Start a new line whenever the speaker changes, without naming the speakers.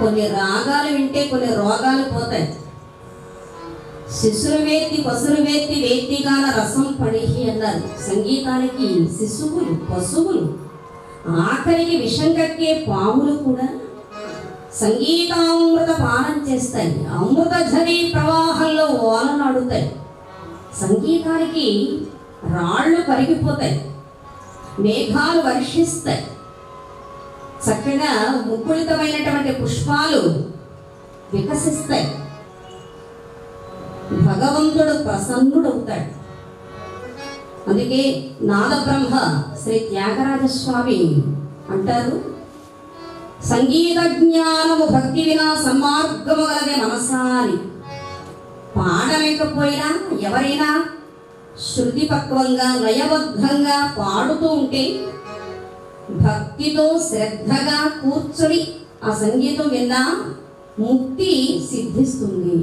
కొన్ని రాగాలు వింటే కొన్ని రోగాలు పోతాయి. శిశురు వేత్తి పసురు వేత్తి వేత్తిగాల రసం పడిహి అన్నారు. సంగీతానికి శిశువులు పశువులు ఆఖరికి విషం కక్కే పాములు కూడా సంగీతామృత పానం చేస్తాయి. అమృత ఝరి ప్రవాహంలో ఓలనాడుతాయి సంగీతానికి రాళ్ళు కరిగిపోతాయి. మేఘాలు వర్షిస్తాయి. చక్కగా ముకుళితమైనటువంటి పుష్పాలు వికసిస్తాయి. భగవంతుడు ప్రసన్నుడవుతాడు. అందుకే నాదబ్రహ్మ శ్రీ త్యాగరాజస్వామి అంటారు సంగీత జ్ఞానము భక్తి వినా సన్మార్గము గలదే మనసాని పాడలేకపోయినా ఎవరైనా శృతి పక్వంగా లయబద్ధంగా పాడుతూ ఉంటే భక్తితో శ్రద్ధగా కూర్చొని ఆ సంగీతం విన్నా ముక్తి సిద్ధిస్తుంది.